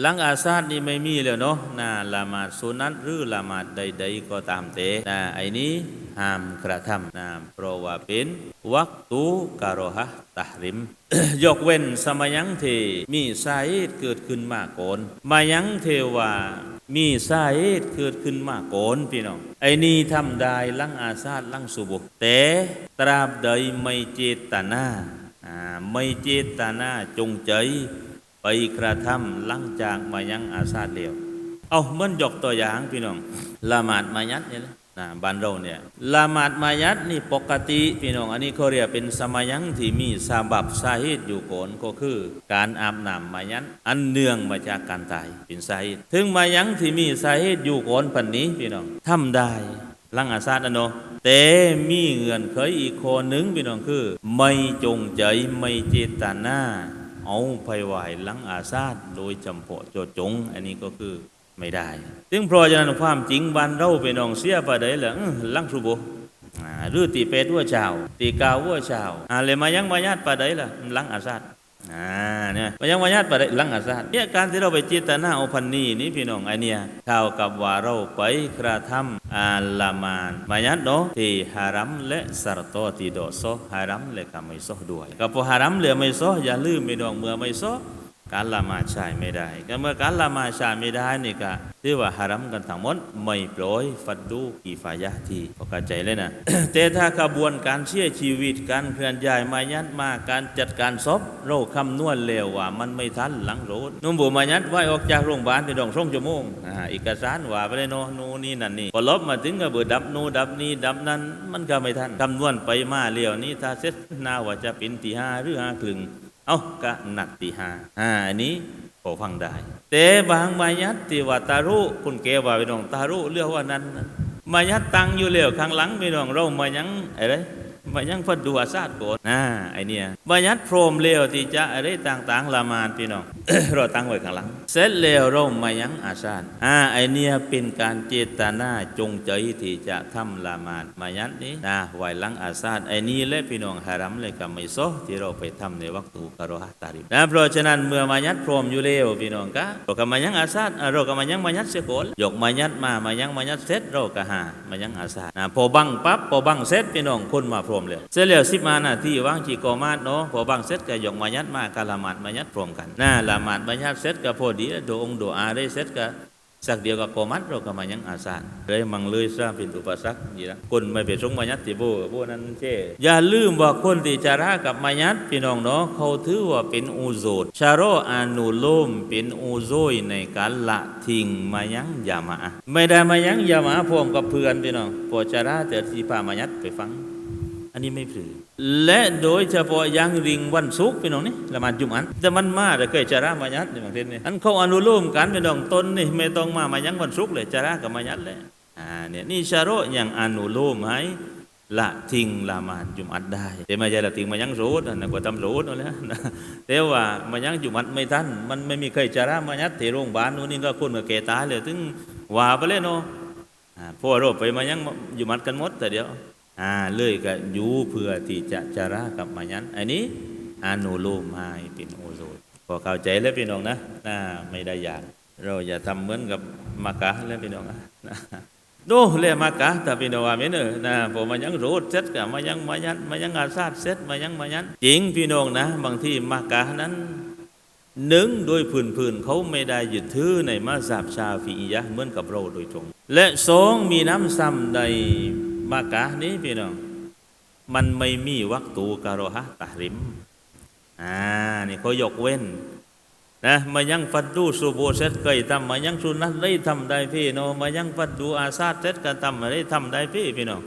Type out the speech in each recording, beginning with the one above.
หลังอาซาดนี่ไม่มีแล้วเนาะนะละหมาดสุนัตหรือละหมาดใด ๆ ก็ตามเตนะไอ้นี้ห้ามกระทำนะเพราะว่าเป็นวักตูการอฮะตะริม ยกเว้นสมัยยังเทมีสาเหตุเกิดขึ้นมาก่อนมายังเทว่ามีสาเหตุเกิดขึ้นมาก่อนพี่น้องไอ้นี่ทำได้ลังอาซาดลังสุบุแต่ตราบใดไม่เจตนาอ่าไม่เจตนาจงใจ ไปกระทำหลังจากมายังอาซาดเลียวเอาเมื่อยกตัวอย่างพี่น้องละหมาดมายัดเนี่ยนะนะบ้านเราเนี่ยละหมาดมายัดนี่ปกติพี่น้องอันนี้เขาเรียกเป็นสมัยยังที่มีสาบับสาเหตุอยู่ก่อนก็คือ การอาบน้ำมายัดอันเนื่องมาจากการตายเป็นสาเหตุถึงมายังที่มีสาเหตุอยู่ก่อนปันนี้พี่น้องทำได้ลังอาซาดนะเนาะแต่มีเงื่อนไขอีกคนหนึ่งพี่น้องคือ ไม่จงใจไม่เจตนา เอาไปไหวหลังอาซาดโดยจำเพาะโจจง อันนี้ก็คือไม่ได้ ซึ่งเพราะฉะนั้นความจริงบ้านเราไปนองเสียประเดี๋ยวหลังลังสุโบหรือตีเป็ดวัวเช้าตีกาววัวเช้าอะไรมายังมาญาติไปได้ล่ะหลังอาซาด อ่าเนี่ยมายังมาญาตไปได้หลังอาซาดเนี่ยการที่เราไปเจตนาเอาพันนี้นี่พี่น้องไอเนี่ยเท่ากับว่าเราไปกระทำอาลามานมาญาติเนาะที่ฮารัมและสารโตที่โดโซฮารัมและก็ไม่โซด้วยกับพอฮารัมเหลือไม่โซอย่าลืมพี่น้องเมื่อไม่โซ การละหมาดใช้ไม่ได้ ก็เมื่อการละหมาดใช้ไม่ได้นี่ก็ถือว่าฮารัมกันทั้งหมดไม่ปล่อยฟัดดูกีฟายะทีพอเข้าใจเลยนะแต่ถ้ากระบวนการเชี่ยชีวิตการเคลื่อนย้ายมายัดมาการจัดการศพเราคำนวณเร็วว่ามันไม่ทันหลังโรดนุ่มบุมายัดไว้ออกจากโรงพยาบาลที่ดองส่งชั่วโมงอ่าเอกสารว่าไปเลยเนาะนู่นนี่นั่นนี่พอลบมาถึงก็เบิดดับนู่นดับนี่ดับนั้น มันก็ไม่ทันคำนวณไปมาเร็วนี้ถ้าเสร็จนาว่าจะเป็นตีห้าหรือห้าครึ่ง เอากะหนักตีห้าอ่าอันนี้พอฟังได้ แต่บางมายัดตีว่าตารุคุณเกว่าไปน้องตารุเรียกว่านั้นนะมายัดตังอยู่แล้วข้างหลังไปน้องเรามายังอะไรมายังพัดดูอาซาดโกดอ่าไอเนี้ยมายัดโพรมเร็วที่จะอะไรต่างๆละมานพี่น้องเราตั้งไว้ข้างหลัง เสร็จแล้วรามมายังอาซาดอ่าไอเนียเป็นการเจตนาจงใจที่จะทำละมาดมายัดนี้นะไว้หลังอาซาดไอนี้และพี่น้องฮารัมเลยกับไม่โซที่เราไปทำในวักตูกะโรฮะตาริมนะเพราะฉะนั้นเมื่อมายัดพรมอยู่เร็วพี่น้องกะเราก็มายังอาซาดอ่าเราก็มายังมายัดเสียก่อนยกมายัดมามายังมายัดเสร็จเราก็หามายังอาซาดนะพอบังปั๊บพอบังเสร็จพี่น้องคนมาพรมเลยเสร็จแล้วสิบมานาทีว่างจีกอมาดเนาะพอบังเสร็จก็ยกมายัดมากะละหมาดมายัดพรมกันนะละหมาดมายัดเสร็จก็พอดีดูองดูอาได้เสร็จก็สักเดียวกับโกมัดเราก็มายังอาสานเลยมังเลยทราบเป็นอุปสรรคนี่ละคนไม่ไปสงมายัดติโบโบนั้นเช่อย่าลืมว่าคนที่จะรากับมายัดพี่น้องเนาะเขาถือว่าเป็นอูโซดชาโรอานุโลมเป็นอูโซยในการละทิ้งมายังยามาไม่ได้มายังยามาพร้อมกับเพื่อนพี่น้องพอจะราเจอที่พามายัดไปฟัง อันนี้ไม่พลือ และโดยเฉพาะอยังริงวันศุกร์พี่น้องนี่ละมาจุมอัน แต่มันมาแต่เคยจารามายัดในบางทีนี่อันเขาอนุโลมกันพี่น้องตนนี่ไม่ต้องมามายังวันศุกร์เลยจารากับมายัดเลยอ่าเนี่ยนี่ชาโรอย่างอนุโลมให้ละทิ้งละมาดจุมอันได้แต่ไม่ใช่ละทิ้งมายังโรดนะกว่าทำโรดนั่นแหละแต่ว่ามายังจุมอันไม่ทันมันไม่มีใครจารามายัดที่โรงพยาบาลนู่นนี่ก็คนกับแก่ตายเลยถึงว่าไปเลยเนาะอ่าพวกเราไปมายังจุมอันกันหมดแต่เดียว อ่าเลยก็ยูเพื่อที่จะจาระกับมายันอันนี้อานุโลมให้เป็นโอโซนพอเข้าใจแล้วพี่น้องนะน่าไม่ได้อยากเราอย่าทำเหมือนกับมากะแล้วพี่น้องนะดูเลยมากะแต่พี่น้องว่าไม่เนอะนะพอมายังรูดเสร็จกับมายังมายันมายังอาซาดเสร็จมายังมายันจริงพี่น้องนะ บางที่มากะนั้นหนึ่งโดยพื้นพื้นๆเขาไม่ได้ยึดถือในมาซาบชาฟียะเหมือนกับเราโดยตรง และสองมีน้ำซ้ำใน มากะนี้พี่น้อง มันไม่มีวักตูการฮะตะริม อ่า นี่เขายกเว้น นะมายังฟัดดูสูโบเซตเคยทำมายังสุนัตได้ทำได้พี่น้องมายังฟัดดูอาซาเซตก็ทำได้ทำได้พี่พี่น้อง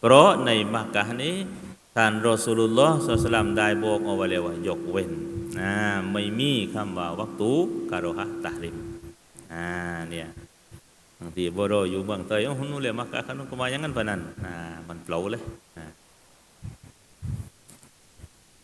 เพราะในมากะนี้ท่านรอสูลุลลอฮ์สัลลัลลอฮุได้บอกเอาไว้แล้วว่ายกเว้นอ่าไม่มีคำว่าวักตูการฮะตะริม อ่า เนี่ย บางทีบรออยู่บางเตยโอ้โหนู่นเลยมักกะขนุนก็มาอย่างนั้นปะนั้นอ่ามันเปล่าเลย